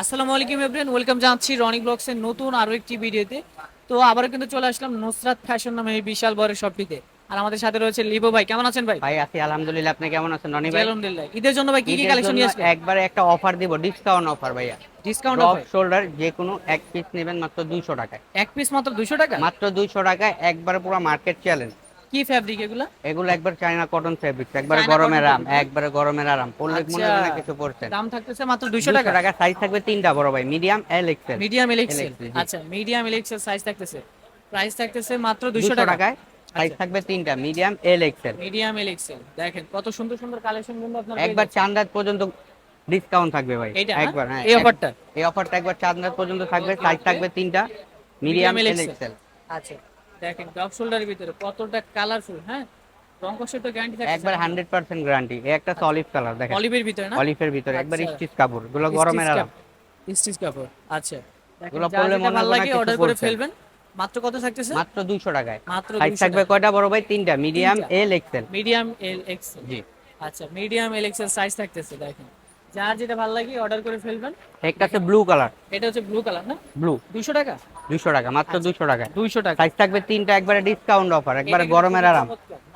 আসসালামু আলাইকুম everyone welcome জানাচ্ছি রনি ব্লগসের নতুন আরও একটি ভিডিওতে। তো আবারও কিন্তু চলে আসলাম নুসরাত ফ্যাশন নামে এই বিশাল বড় শপটিতে। আর আমাদের সাথে রয়েছে লিবো ভাই। কেমন আছেন ভাই? ভাই আছি। আলহামদুলিল্লাহ আপনি কেমন আছেন? রনি ভাই? আলহামদুলিল্লাহ। ঈদের জন্য ভাই কি কি কালেকশন নিয়ে আসলেন? একবারে একটা অফার দিব। ডিসকাউন্ট অফার ভাইয়া। ডিসকাউন্ট টপ শোল্ডার যে কোনো এক পিস নেবেন মাত্র 200 টাকায়। এক পিস মাত্র 200 টাকা? মাত্র 200 টাকায় একবার পুরো মার্কেট চ্যালেঞ্জ কি ফ্যাব্রিক এগুলা? এগুলো একবার চায়না কটন ফেব্রিক একবার গরমের আরাম একবারে গরমের আরাম। পড়লে মনে আচ্ছা। হবে না কিছু পড়ছেন দাম থাকতেছে মাত্র 200 200 টাকা। টাকা সাইজ থাকবে তিনটা বড় ভাই medium L XL medium L XL আচ্ছা মিডিয়াম এল এক্সেল সাইজ থাকতেছে। প্রাইস থাকতেছে মাত্র 200 200 টাকা। টাকায় সাইজ আচ্ছা। থাকবে তিনটা medium L XL medium L XL দেখেন কত সুন্দর সুন্দর কালেকশন কিন্তু আপনার একবার চাঁদ রাত পর্যন্ত ডিসকাউন্ট থাকবে ভাই এইটা একবার হ্যাঁ এই অফারটা এই অফারটা একবার চাঁদ রাত পর্যন্ত থাকবে সাইজ থাকবে তিনটা মিডিয়াম এল এক্সেল আচ্ছা। দেখেন ডব শোল্ডারের ভিতরে কতটা কালারফুল হ্যাঁ? রং কষের তো গ্যারান্টি থাকে একবার হান্ড্রেড পার্সেন্ট গ্যারান্টি একটা সলিড কালার দেখেন। অলিভের ভিতরে না? অলিভের ভিতরে একবার আচ্ছা। স্টিচ কাপড়গুলো গরমের আরাম। স্টিচ কাপড় আচ্ছা। এগুলো পরলে মনে ভালো লাগে অর্ডার করে ফেলবেন। মাত্র কত থাকতেছে? মাত্র 200 টাকায়। মাত্র থাকবে কয়টা? বড় ভাই তিনটা। Medium L XL medium L XL জি। আচ্ছা মিডিয়াম এল এক্সেল সাইজ থাকতেছে দেখেন। যার যেটা ভালো লাগে অর্ডার করে ফেলবেন। একটা আছে ব্লু কালার এটা হচ্ছে ব্লু কালার না? ব্লু 200 টাকা? 200 টাকা মাত্র 200 টাকায় 200 টাকা। সাইজ থাকবে তিনটা একবারে ডিসকাউন্ট অফার একবারে গরমের আরাম।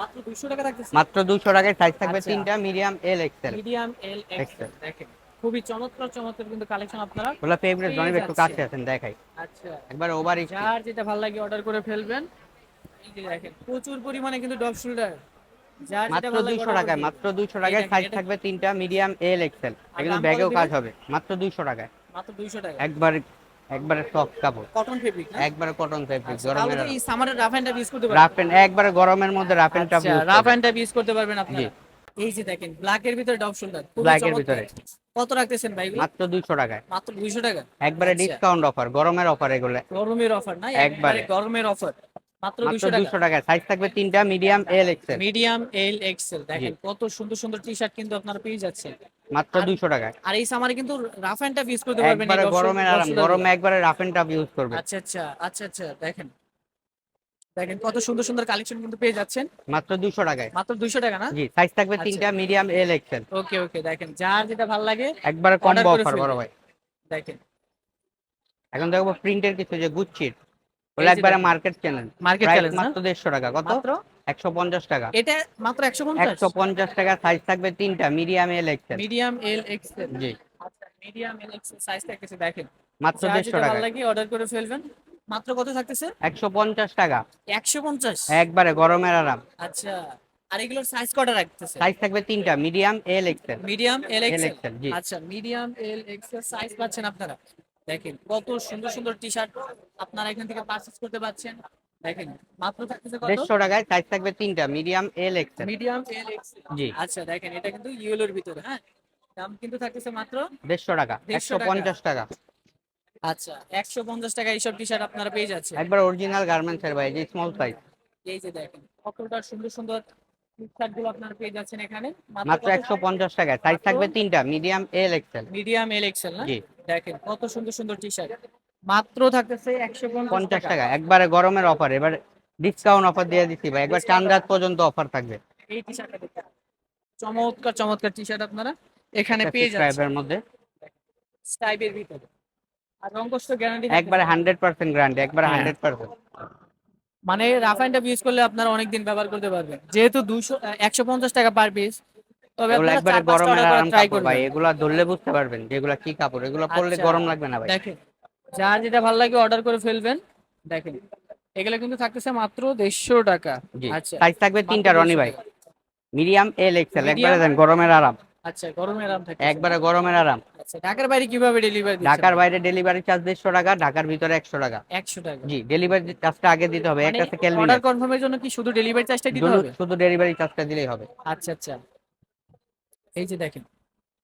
মাত্র 200 টাকা থাকতেছে। মাত্র 200 টাকায় সাইজ থাকবে আচ্ছা। তিনটা medium L XL medium L XL দেখেন। খুবই চমৎকার চমৎকার কিন্তু কালেকশন আপনারা। গুলো ফেভারিট পেয়ে একটু। কাছে আছেন দেখাই। আচ্ছা। একবার ওভার যার যেটা ভালো লাগে অর্ডার করে ফেলবেন। এই যে দেখেন প্রচুর পরিমাণে কিন্তু ডব শোল্ডার মাত্র 200 টাকায় মাত্র 200 টাকায় সাইজ থাকবে তিনটা মিডিয়াম এল এক্সেল এগুলো ব্যাগেও কাজ হবে মাত্র 200 টাকায়। মাত্র 200 টাকা একবার একবারে সফট কাপড়। কটন ফেব্রিক না? একবারে কটন ফেব্রিক আচ্ছা, গরমের এই সামারের রাফ এন্ড ইউজ করতে পারবেন। রাফ এন্ড একবারে গরমের মধ্যে রাফ এন্ড আচ্ছা রাফ এন্ড টাফ ইউজ করতে পারবেন। আপনারা। এই যে দেখেন ব্ল্যাক এর ভিতরে ডব শোল্ডার Black এর ভিতরে। কত রাখতেছেন ভাই মাত্র 200 টাকায়। মাত্র 200 টাকা? একবারে আচ্ছা। ডিসকাউন্ট অফার গরমের অফার এগুলো। গরমের অফার না। একবারে গরমের অফার মাত্র মাত্র 200 টাকা। সাইজ থাকবে তিনটা medium L XL medium L XL দেখেন কত সুন্দর সুন্দর টি শার্ট কিন্তু আপনারা পেয়ে যাচ্ছেন। মাত্র 200 টাকায়। আর এই সামারে কিন্তু রাফ এন্ড টাফ ইউজ করতে পারবেন একবারে আরাম গরমে একবারে রাফ এন্ড টাফ ইউজ করবে। আচ্ছা আচ্ছা আচ্ছা আচ্ছা দেখেন। দেখেন কত সুন্দর সুন্দর কালেকশন কিন্তু পেয়ে যাচ্ছেন। মাত্র 200 টাকায়। মাত্র 200 টাকা না? জি সাইজ থাকবে আচ্ছা। তিনটা medium L Excel okay okay দেখেন যার যেটা ভালো লাগে একবারে কম্বো অফার বড়। ভাই। দেখেন। এখন দেখব প্রিন্টের কিছু যে গুচ্ছির যে একবারে মার্কেট চ্যানেল মার্কেট চ্যালেঞ্জ মাত্র 150 টাকা কত? মাত্র? 150 টাকা। এটা মাত্র 150 150 টাকা সাইজ থাকবে তিনটা medium L XL medium L XL জি। আচ্ছা মিডিয়াম এল এক্সেল সাইজ থাকতেছে দেখেন। মাত্র যার 150 টাকা। ভালো লাগে অর্ডার করে ফেলবেন। মাত্র কত থাকতেছে? 150 টাকা। 150 একবারে গরমের আরাম। আচ্ছা আর এগুলোর সাইজ কটা রাখতেছে? সাইজ থাকবে তিনটা medium L XL medium L XL আচ্ছা মিডিয়াম এল এক্সেল সাইজ পাচ্ছেন আপনারা। দেখেন কত সুন্দর সুন্দর টি শার্ট আপনারা এখান থেকে পারচেজ করতে পারছেন। দেখেন মাত্র থাকতেছে কত? 150 টাকায় সাইজ থাকবে তিনটা medium L XL medium L XL জি। আচ্ছা দেখেন এটা কিন্তু ইয়েলোর ভিতরে হ্যাঁ? দাম কিন্তু থাকতেছে মাত্র 150 টাকা 150 টাকা। 150 টাকা। আচ্ছা একশো পঞ্চাশ টাকা এইসব টি শার্ট আপনারা পেয়ে যাচ্ছেন। একবার অরিজিনাল গার্মেন্টস এর ভাই যে স্মল সাইজ এই যে দেখেন কতটা সুন্দর সুন্দর টি শার্টগুলো আপনারা পেয়ে যাচ্ছেন এখানে। মাত্র 150 টাকায়। সাইজ থাকবে তিনটা medium L XL medium L XL না? জি। দেখেন কত সুন্দর সুন্দর টি শার্ট মাত্র থাকতেছে একশো 50 টাকা। একবারে গরমের অফার এবার ডিসকাউন্ট অফার দিয়ে দিচ্ছি ভাই। একবার চাঁদ রাত পর্যন্ত অফার থাকবে। এই টি শার্টটা চমৎকার চমৎকার টি শার্ট আপনারা। এখানে পেয়ে যাচ্ছেন। সাবস্ক্রাইবের মধ্যে। স্টাইপের ভিতরে। আর রঙ্কশ তো গ্যারান্টি একবারে 100% গ্যারান্টি একবারে হ্যাঁ। 100% মানে রাফ অ্যান্ড টাফ ইউজ করলে আপনারা অনেক দিন ব্যবহার করতে পারবেন। যেহেতু দুশো একশো পঞ্চাশ টাকা পার পিস তবে এগুলো একবারে আরাম কাপড় ভাই। ধরলে বুঝতে পারবেন যে এগুলা কি কাপড়। এগুলো পরলে আচ্ছা। গরম লাগবে না ভাই। দেখেন যার যেটা ভালো লাগে অর্ডার করে ফেলবেন। দেখেন এগুলো কিন্তু থাকতেছে মাত্র দেড়শো টাকা। আচ্ছা সাইজ থাকবে তিনটা রনি ভাই। Medium L XL? একবারে দেন গরমের আরাম। আচ্ছা গরমের আরাম থাকে একবারে গরমের আরাম। আচ্ছা ঢাকার বাইরে কীভাবে ডেলিভারি ঢাকার বাইরে ডেলিভারি চার্জ দেড়শো টাকা ঢাকার ভিতরে একশো টাকা। একশো টাকা। জি ডেলিভারি চার্জটা আগে দিতে হবে একটা অর্ডার কনফার্মের জন্য কি শুধু ডেলিভারি চার্জটা দিতে হবে? শুধু ডেলিভারি চার্জটা দিলেই হবে। আচ্ছা আচ্ছা। এই যে দেখেন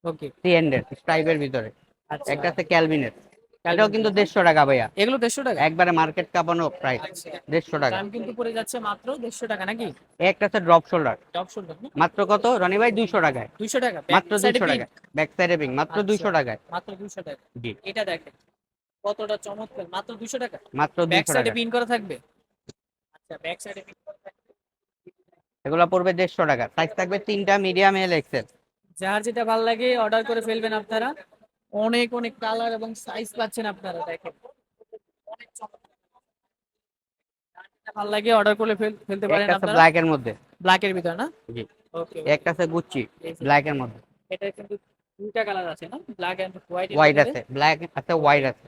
ওকে। থ্রি হান্ড্রেড স্ট্রাইপের ভিতরে। আচ্ছা। একটা আছে ক্যালভিনের এটাও কিন্তু দেড়শো টাকা ভাইয়া। এগুলো দেড়শো টাকা? একবারে মার্কেট কাপানো প্রাইস আচ্ছা। দেড়শো টাকা। দাম কিন্তু পড়ে যাচ্ছে মাত্র দেড়শো টাকা নাকি? একটা আছে ড্রপ শোল্ডার টপ শোল্ডার মাত্র কত? রনি ভাই দুইশো টাকায়। দুইশো টাকা। মাত্র back side এ দুইশো pin, টাকা ব্যাক সাইডে পিং মাত্র আচ্ছা। দুইশো টাকায়। মাত্র দুইশো টাকা। জি। এটা দেখেন কতটা চমৎকার। মাত্র দুইশো টাকা? মাত্র 200 টাকা ব্যাক সাইডে পিন করা থাকবে? আচ্ছা ব্যাক সাইডে পিন করা থাকবে? এগুলো পড়বে দেড়শো টাকা। সাইজ থাকবে তিনটা মিডিয়াম এল এক্সেল যার যেটা ভালো লাগে অর্ডার করে ফেলবেন আপনারা। অনেক অনেক কালার এবং সাইজ পাচ্ছেন আপনারা দেখেন। ভালো লাগে অর্ডার ফেল- ফেলতে পারেন আপনারা। ব্ল্যাক এর মধ্যে। ব্ল্যাক এর ভিতরে না? জি। ওকে একটা আছে গুচ্ছি ব্ল্যাক এর মধ্যে। এটা কিন্তু দুইটা কালার আছে না? ব্ল্যাক এন্ড হোয়াইট হোয়াইট আছে ব্ল্যাক আছে হোয়াইট আছে।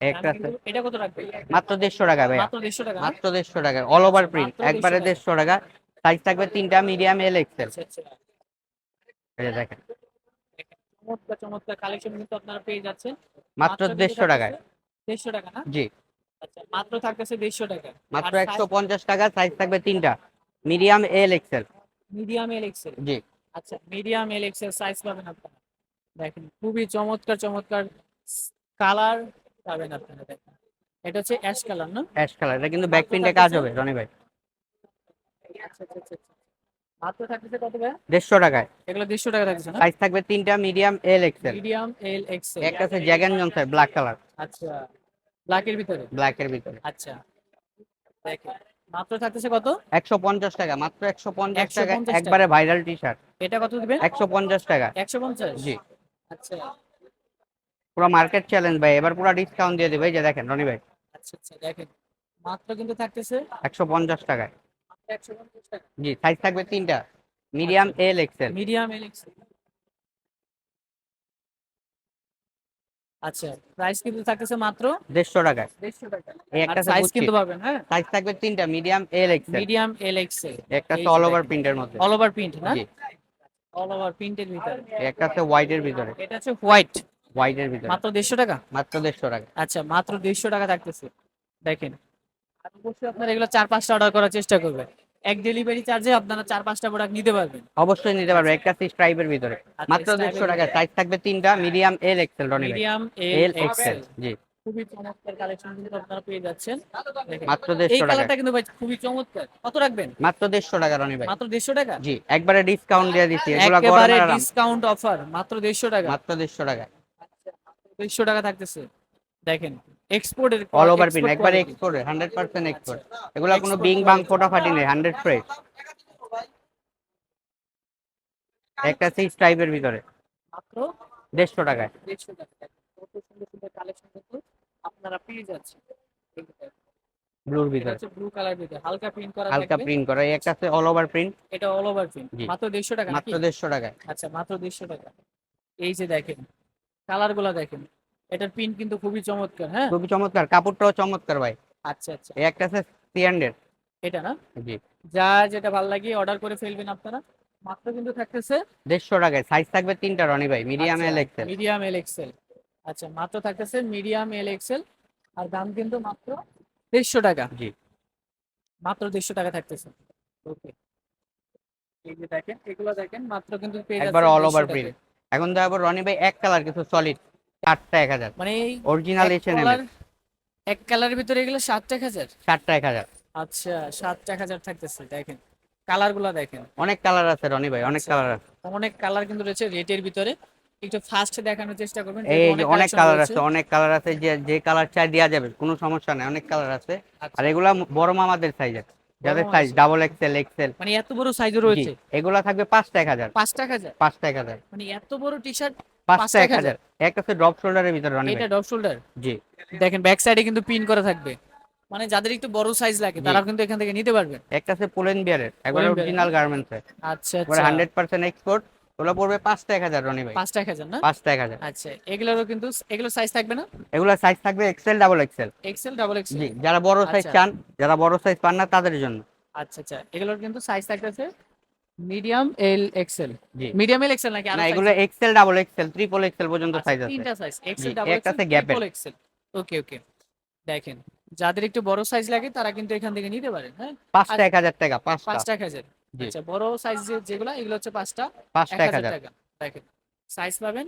একটা আছে। এটা কত রাখবে? মাত্র দেড়শো টাকা ভাইয়া। মাত্র 150 টাকা মাত্র দেড়শো টাকা অল ওভার প্রিন্ট মাত্র 150 একবারে টাকা। দেড়শো টাকা। সাইজ থাকবে তিনটা মিডিয়াম এল এক্সেল এই দেখেন। চমৎকার চমৎকার কালেকশন কিন্তু আপনারা পেয়ে যাচ্ছেন। মাত্র কিন্তু দেড়শো টাকায়। 150 টাকা না? জি। আচ্ছা মাত্র থাকতেছে 150 টাকা মাত্র একশো পঞ্চাশ টাকা সাইজ থাকবে তিনটা। Medium L XL medium L XL জি। আচ্ছা মিডিয়াম এল এক্সেল সাইজ পাবেন আপনারা। দেখেন খুবই চমৎকার চমৎকার কালার পাবেন আপনারা দেখেন। এটা হচ্ছে অ্যাশ কালার না? অ্যাশ কালার এটা কিন্তু ব্যাক প্রিন্টে কাজ হবে রনি ভাই। আচ্ছা আচ্ছা আচ্ছা আচ্ছা। মাত্র থাকতেছে কত ভাই? দেড়শো টাকায়। এগুলো 150 টাকা থাকতেছে না? সাইজ থাকবে তিনটা medium L XL medium L XL একটা আছে জ্যাগান জনসের ব্ল্যাক কালার আচ্ছা। ভিতরে? ব্ল্যাক এর ভিতরে। আচ্ছা। দেখেন মাত্র থাকতেছে কত? একশো পঞ্চাশ টাকা মাত্র একশো পঞ্চাশ টাকা 150 টাকা। একবারে ভাইরাল টি শার্ট এটা কত দিবেন? একশো পঞ্চাশ টাকা। 150 জি। আচ্ছা। পুরো মার্কেট চ্যালেঞ্জ ভাই এবার পুরো ডিসকাউন্ট দিয়ে দেবে। এই যে দেখেন রনি ভাই। আচ্ছা আচ্ছা দেখেন। মাত্র কিন্তু থাকতেছে? একশো পঞ্চাশ টাকায়। জি সাইজ থাকবে তিনটা। Medium L XL medium L XL আচ্ছা প্রাইস কিন্তু থাকতেছে মাত্র দেড়শো টাকায়। দেড়শো টাকা। এই একটা সাইজ কিন্তু পাবেন হ্যাঁ? সাইজ থাকবে তিনটা medium L XL medium L XL একটা অল ওভার। প্রিন্টের মধ্যে। অল ওভার প্রিন্ট না? জি। অল ওভার প্রিন্টের ভিতরে। একটা আছে হোয়াইট এর ভিতরে। এটা হচ্ছে হোয়াইট হোয়াইট এর ভিতরে। মাত্র দেড়শো টাকা? মাত্র দেড়শো টাকা। আচ্ছা মাত্র দেড়শো টাকা থাকতেছে। দেখেন। আর অবশ্যই আপনারা এগুলো চার পাঁচটা অর্ডার করার চেষ্টা করবেন। এক ডেলিভারি চার্জে আপনারা চার পাঁচটা প্রোডাক্ট নিতে পারবেন। অবশ্যই নিতে পারবেন একটা আছে স্ট্রাইপের ভিতরে। আচ্ছা, মাত্র stripe দেড়শো এর টাকা সাইজ থাকবে তিনটা medium L XL Roni medium L XL জি। খুবই চমৎকার কালেকশন কিন্তু আপনারা পেয়ে যাচ্ছেন। মাত্র এই দেড়শো টাকা। কালারটা কিন্তু ভাই খুবই চমৎকার। কত রাখবেন? মাত্র দেড়শো টাকা রনি ভাই। মাত্র দেড়শো টাকা? জি একবারে ডিসকাউন্ট দিয়ে দিচ্ছি এগুলা একেবারে ডিসকাউন্ট অফার মাত্র দেড়শো টাকা। মাত্র দেড়শো টাকা। দেড়শো টাকা থাকতেছে। দেখেন এক্সপোর্টের অল ওভার পিন একবারে এক্সপোর্ট হান্ড্রেড পার্সেন্ট এক্সপোর্ট এগুলা কোনো বিং বাং ফোটাফাটি নেই হান্ড্রেড ফ্রেশ একটা সিক্স টাইপের ভিতরে। মাত্র দেড়শো টাকায়। দেড়শো টাকা কত সুন্দর সুন্দর কালেকশন কিন্তু আপনারা পেয়ে যাচ্ছেন। ব্লুর ভিতরে। হচ্ছে ব্লু কালার ভিতরে। হালকা প্রিন্ট করা হালকা প্রিন্ট করা। এই একটা আছে অল ওভার প্রিন্ট এটা অল ওভার প্রিন্ট। মাত্র দেড়শো টাকা মাত্র নাকি? দেড়শো টাকায়। আচ্ছা মাত্র দেড়শো টাকা। এই যে দেখেন কালারগুলা দেখেন। এটার প্রিন্ট কিন্তু খুবই চমৎকার হ্যাঁ? খুবই চমৎকার কাপড়টাও চমৎকার ভাই। আচ্ছা আচ্ছা। এই একটা আছে থ্রি হান্ড্রেড এটা না? জি। যা যেটা ভালো লাগে অর্ডার করে ফেলবেন আপনারা। মাত্র কিন্তু থাকতেছে দেড়শো টাকায় সাইজ থাকবে তিনটা রনি ভাই medium L XL medium L XL আচ্ছা মাত্র থাকতেছে মিডিয়াম এল এক্সেল আর দাম কিন্তু মাত্র দেড়শো টাকা। জি। মাত্র দেড়শো টাকা থাকতেছে। ওকে। এই যে দেখেন এগুলো দেখেন মাত্র কিন্তু পেয়ে একবার অল ওভার 150। টাকায়। এখন দেখাবো রনি ভাই এক কালার কিছু সলিড চারটা এক হাজার। মানে অরিজিনাল এক এইচ এন কালার এক কালারের ভিতরে এগুলো সাত এক হাজার? এক হাজার। আচ্ছা সাত এক হাজার থাকতেছে দেখেন। কালারগুলা দেখেন। অনেক কালার আছে রনি ভাই অনেক আচ্ছা। কালার আছে। অনেক কালার কিন্তু রয়েছে রেটের ভিতরে। একটু ফাস্ট দেখানোর চেষ্টা করবেন এই অনেক কালার আছে অনেক কালার আছে যে যে কালার চাই দেওয়া যাবে কোনো সমস্যা নাই অনেক কালার আছে। আচ্ছা, আর এগুলা বড় মামাদের সাইজ আছে যাদের সাইজ ডাবল এক্সেল এক্সেল মানে এত বড় সাইজও রয়েছে। এগুলা থাকবে পাঁচটা এক হাজার। পাঁচ টাকা হাজার? পাঁচটা এক হাজার। মানে এত বড় টি শার্ট পাঁচটা এক এক হাজার। এক আছে ড্রপ শোল্ডারের ভিতরে রনি এটা ভাই শোল্ডার জি। দেখেন ব্যাক সাইডে কিন্তু পিন করা থাকবে। মানে যাদের একটু বড় সাইজ লাগে। তারা কিন্তু এখান থেকে নিতে পারবেন একটা আছে পোলেন বিয়ারের একবার অরিজিনাল গার্মেন্টস এর আচ্ছা আচ্ছা। এক্সপোর্ট ওগুলো পড়বে রনি ভাই টাকা না? আচ্ছা এগুলোরও কিন্তু এগুলো সাইজ থাকবে না? এগুলো সাইজ থাকবে XL double XL XL double XL জি যারা বড় সাইজ আচ্ছা। চান যারা বড় সাইজ পান না তাদের জন্য। আচ্ছা আচ্ছা। এগুলোর কিন্তু সাইজ থাকতেছে medium L XL medium L XL নাকি না এগুলো XL double XL triple XL পর্যন্ত সাইজ আছে। আচ্ছা, তিনটা সাইজ এক্সেল ডাবল এক্সেল আছে। ট্রিপল এক্সেল ওকে ওকে দেখেন যাদের একটু বড় সাইজ লাগে তারা কিন্তু এখান থেকে নিতে পারেন হ্যাঁ? পাঁচটা এক হাজার টাকা পাঁচটা। পাঁচটা এক হাজার। আচ্ছা বড় সাইজ যেগুলো এগুলো হচ্ছে পাঁচটা। পাঁচটা এক হাজার টাকা। দেখেন সাইজ পাবেন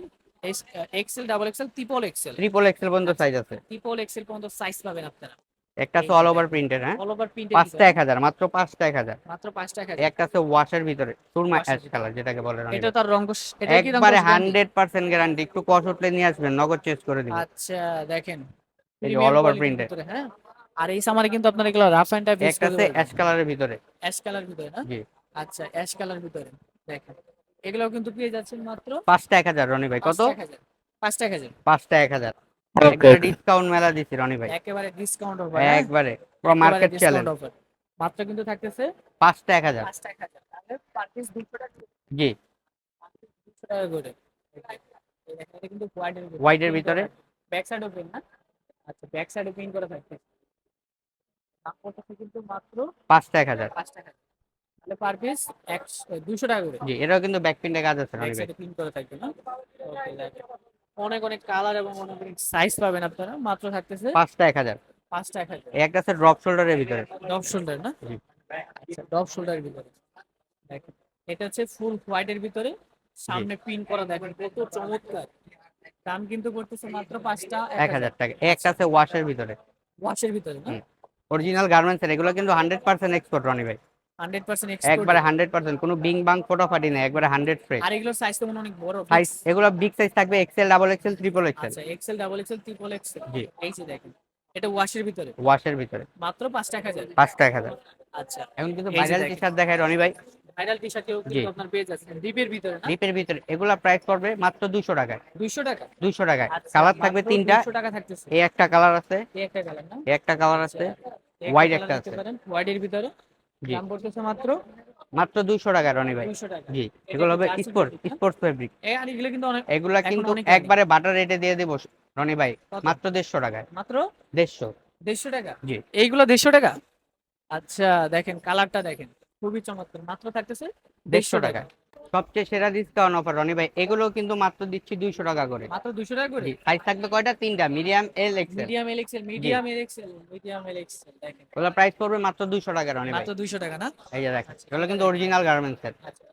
XL double XL triple XL triple XL পর্যন্ত সাইজ আছে। ট্রিপল এক্সেল পর্যন্ত সাইজ পাবেন আপনারা। একটা আছে অল ওভার প্রিন্টেড হ্যাঁ? অল ওভার প্রিন্টেড 5টা 1000 মাত্র 5টা 1000 মাত্র 5টা 1000 একটা আছে ওয়াশের ভিতরে সুরমা অ্যাশ কালার যেটাকে বলে এটা তার রং একবারে 100% গ্যারান্টি একটু কস উঠলে নিয়ে আসবেন নগদ চেঞ্জ করে দিব আচ্ছা দেখেন। এই অল ওভার প্রিন্টেড হ্যাঁ? আর এই সামারে কিন্তু আপনার এগুলো রাফ এন্ড টাইপ একটা আছে অ্যাশ কালারের ভিতরে। অ্যাশ কালার ভিতরে না? জি। আচ্ছা অ্যাশ কালার ভিতরে দেখেন। এগুলো কিন্তু পেয়ে যাচ্ছেন মাত্র 5টা 1000 রনি ভাই কত? 5টা 1000 5টা 1000 ডিসকাউন্ট মেলা দিছি রনি ভাই। একেবারে ডিসকাউন্ট অফার একবারে। পুরো মার্কেট চ্যালেঞ্জ মাত্র কিন্তু থাকতেছে পাঁচটা এক হাজার। পাঁচটা এক হাজার। তাহলে পার পিস দুশো টাকা জি। দুশো টাকা করে। এই এটা কিন্তু ভিতরে? ব্যাক সাইড ওপেন না? আচ্ছা ব্যাক সাইড ওপেন করা থাকবে দাম পড়তেছে কিন্তু মাত্র পাঁচটা এক হাজার। পাঁচ টাকা তাহলে পার পিস টাকা করে। জি এটাও কিন্তু ব্যাক প্রিন্টে কাজ আছে ব্যাক রনি ভাই। প্রিন্ট করা থাকবে না। অনেক অনেক কালার এবং অনেক অনেক সাইজ পাবেন আপনারা মাত্র থাকতেছে পাঁচটা এক হাজার। পাঁচটা এক হাজার। একটা আছে ড্রপ শোল্ডারের ভিতরে। ডব শোল্ডার না। আচ্ছা ডব শোল্ডার ভিতরে। দেখেন এটা হচ্ছে ফুল হোয়াইটের ভিতরে। সামনে পিন করা দেখেন কত চমৎকার। দাম কিন্তু করতেছে মাত্র পাঁচটা এক হাজার টাকা। একটা আছে ওয়াশের ভিতরে। ওয়াশের ভিতরে না? অরিজিনাল গার্মেন্টস এর এগুলো কিন্তু হান্ড্রেড পার্সেন্ট এক্সপোর্ট রনি ভাই। হান্ড্রেড পার্সেন্ট একবারে হান্ড্রেড পার্সেন্ট কোনো বিং বাং ফটোফাটি নেই একবারে হান্ড্রেড ফ্রেশ আর এগুলোর সাইজ তো মনে অনেক বড় সাইজ এগুলো বিগ সাইজ থাকবে এক্সেল ডাবল ট্রিপল আচ্ছা XL double XL triple XL জি। এই যে দেখেন এটা ওয়াশের ভিতরে? ওয়াশের ভিতরে। মাত্র পাঁচটা এক হাজার পাঁচটা এক হাজার আচ্ছা। এখন কিন্তু ভাইরাল টি শার্ট দেখায় রনি ভাই। ভাইরাল টি শার্টেও জি। কিন্তু আপনার পেয়ে যাচ্ছেন ডিপের ভিতরে ডিপের ভিতরে। এগুলা প্রাইস পড়বে মাত্র টাকায়। দুইশো টাকা। দুশো টাকায়। আচ্ছা, কালার থাকবে মাত্র তিনটা। 200 টাকা থাকতেছে। এই একটা কালার আছে। এই একটা কালার না? এই একটা কালার আছে। আচ্ছা, colour একটা আছে। পারেন হোয়াইটের ভিতরে। দাম পড়তেছে মাত্র? মাত্র দুশো টাকা রনি ভাই। জি এগুলো হবে স্পোর্ট স্পোর্টস ফেব্রিক এগুলো কিন্তু। একবারে বাটার রেটে দিয়ে দেবো রনি ভাই মাত্র দেড়শো টাকায়। মাত্র? দেড়শো। দেড়শো টাকা? জি। এইগুলো দেড়শো টাকা? আচ্ছা দেখেন কালারটা দেখেন। খুবই চমৎকার। মাত্র থাকতেছে দেড়শো টাকা। সবচেয়ে সেরা ডিসকাউন্ট অফার রনি ভাই। এগুলো কিন্তু মাত্র দিচ্ছি দুইশো টাকা করে। মাত্র দুশো টাকা করে? সাইজ থাকবে কয়টা? তিনটা medium L XL medium L XL medium L XL medium L XL দেখেন। ওগুলো প্রাইস পড়বে মাত্র দুইশো টাকা রনি ভাই। মাত্র দুইশো টাকা না? এই যে দেখেন এগুলো কিন্তু অরিজিনাল গার্মেন্টস এর আচ্ছা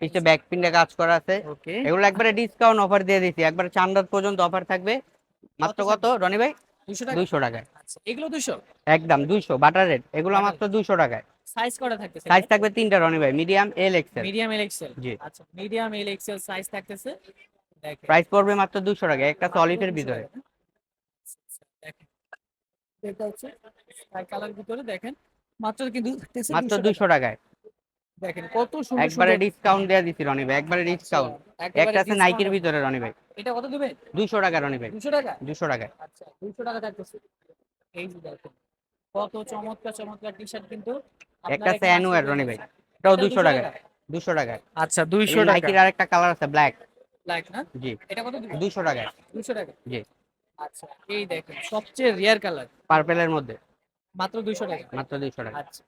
পিছে ব্যাক প্রিন্টে কাজ করা আছে। ওকে এগুলো একবারে ডিসকাউন্ট অফার দিয়ে দিচ্ছি একবারে চান্দাত পর্যন্ত অফার থাকবে। মাত্র কত রনি ভাই? দুশো টাকা? দুইশো টাকায়। আচ্ছা এগুলো দুশো একদম দুইশো বাটার রেট এগুলো মাত্র দুইশো টাকায়। সাইজ করা থাকতেছে সাইজ থাকবে তিনটা রনি ভাই medium L XL medium L XL জি। আচ্ছা মিডিয়াম এল এক্সেল সাইজ থাকতেছে? দেখেন। প্রাইস পড়বে মাত্র দুশো টাকা একটা সলিডের ভিতরে। দেখেন। এটা হচ্ছে কালার ভিতরে দেখেন। মাত্র কিন্তু মাত্র 200 টাকায় টাকা। দেখেন কত সুন্দর একবারে ডিসকাউন্ট দিয়ে দিচ্ছি রনি ভাই একবারে ডিসকাউন্ট একটা আছে নাইকির ভিতরে রনি ভাই এটা কত দিবেন? দুইশো টাকা রনি ভাই দুশো টাকা? দুশো টাকায়। আচ্ছা দুশো টাকা থাকতেছে। এই যে দেখেন। কত চমৎকার চমৎকার টি শার্ট কিন্তু এক একটা অ্যানুয়াল রনি ভাই। এটাও 200 টাকা 200 টাকা আচ্ছা 200 টাকা নাইকির আরেকটা কালার আছে ব্ল্যাক ব্ল্যাক না? জি। এটা কত 200 টাকা 200 টাকা জি। আচ্ছা এই দেখেন সবচেয়ে রিয়ার কালার পার্পেলের মধ্যে। মাত্র দুইশো টাকা মাত্র দুইশো টাকা আচ্ছা।